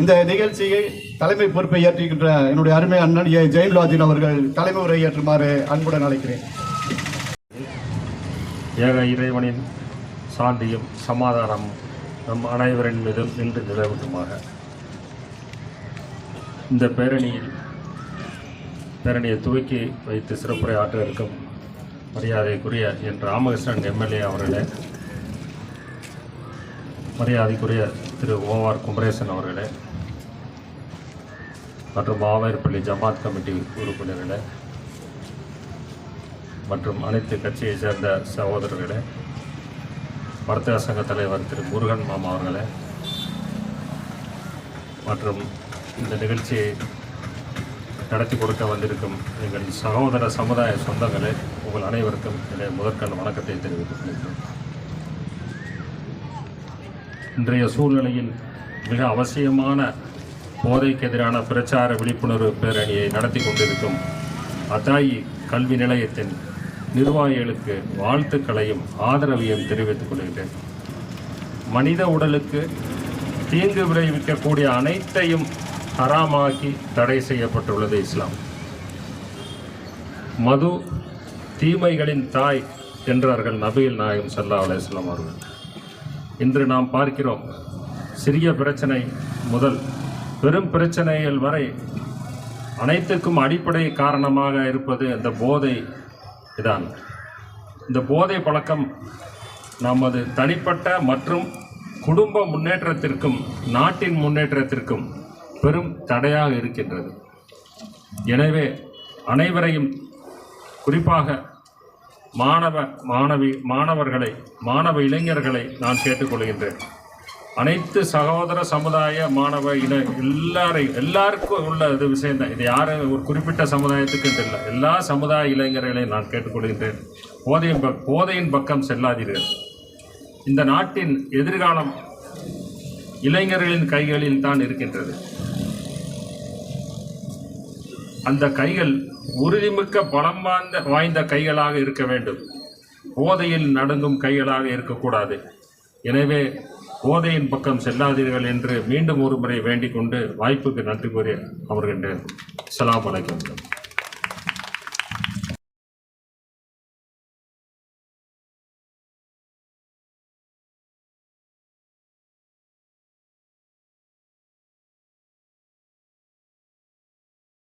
இந்த நிகழ்ச்சியை தலைமை பொறுப்பை ஏற்றுகின்ற என்னுடைய அருமை அண்ணன் ஏ. ஜெயலலிதாஜன் அவர்கள் தலைமை உரை ஏற்றுமாறு அன்புடன் அழைக்கிறேன். ஏக இறைவனின் சாந்தியும் சமாதானமும் நம் அனைவரின் மீதும் நின்று நிலவட்டுமாக. இந்த பேரணியில் பேரணியை துவக்கி வைத்து சிறப்புரை ஆற்ற இருக்கும் மரியாதைக்குரிய என் ராமகிருஷ்ணன் எம்எல்ஏ அவர்களே மரியாதைக்குரிய திரு ஓஆர் குமரேசன் அவர்களே மற்றும் மாவேர்பள்ளி ஜமாத் கமிட்டி உறுப்பினர்களே மற்றும் அனைத்து கட்சியை சேர்ந்த சகோதரர்களே வர்த்தக சங்க தலைவர் திரு முருகன் மாமா அவர்களே மற்றும் இந்த நிகழ்ச்சியை நடத்தி கொடுக்க வந்திருக்கும் எங்கள் சகோதர சமுதாய சொந்தங்களே உங்கள் அனைவருக்கும் என்னுடைய முதற்கண் வணக்கத்தை தெரிவித்துக் கொள்கிறேன். இன்றைய சூழ்நிலையில் மிக அவசியமான போதைக்கு எதிரான பிரச்சார விழிப்புணர்வு பேரணியை நடத்தி கொண்டிருக்கும் அத்தாயி கல்வி நிலையத்தின் நிர்வாகிகளுக்கு வாழ்த்துக்களையும் ஆதரவையும் தெரிவித்துக் கொள்கிறேன் மனித உடலுக்கு தீங்கு விளைவிக்கக்கூடிய அனைத்தையும் ஹராமாக்கி தடை செய்யப்பட்டுள்ளது இஸ்லாம். மது தீமைகளின் தாய் என்றார்கள் நபியில் நாயகம் சல்லா அலுவலாம் அவர்கள். இன்று நாம் பார்க்கிறோம் சிறிய பிரச்சனை முதல் பெரும் பிரச்சனைகள் வரை அனைத்துக்கும் அடிப்படை காரணமாக இருப்பது இந்த போதை இதான். இந்த போதை பழக்கம் நமது தனிப்பட்ட மற்றும் குடும்ப முன்னேற்றத்திற்கும் நாட்டின் முன்னேற்றத்திற்கும் பெரும் தடையாக இருக்கின்றது. எனவே அனைவரையும் குறிப்பாக மாணவ மாணவி மாணவர்களை மாணவ இளைஞர்களை நான் கேட்டுக்கொள்கின்றேன். அனைத்து சகோதர சமுதாய மாணவ இன எல்லாரையும் எல்லாருக்கும் உள்ள இது விஷயம் தான். இது யாரும் ஒரு குறிப்பிட்ட சமுதாயத்துக்கு இல்லை. எல்லா சமுதாய இளைஞர்களையும் நான் கேட்டுக்கொள்கின்றேன். போதையின் பக் போதையின் பக்கம் செல்லாதீர்கள். இந்த நாட்டின் எதிர்காலம் இளைஞர்களின் கைகளில் தான் இருக்கின்றது. அந்த கைகள் உறுதிமிக்க பலம் வாய்ந்த வாய்ந்த கைகளாக இருக்க வேண்டும். போதையில் நடுங்கும் கைகளாக இருக்கக்கூடாது. எனவே போதையின் பக்கம் செல்லாதீர்கள் என்று மீண்டும் ஒரு முறை வேண்டிக் கொண்டு வாய்ப்புக்கு நன்றி கூறி அமர்கின்றேன். அஸ்ஸலாமு அலைக்கும்.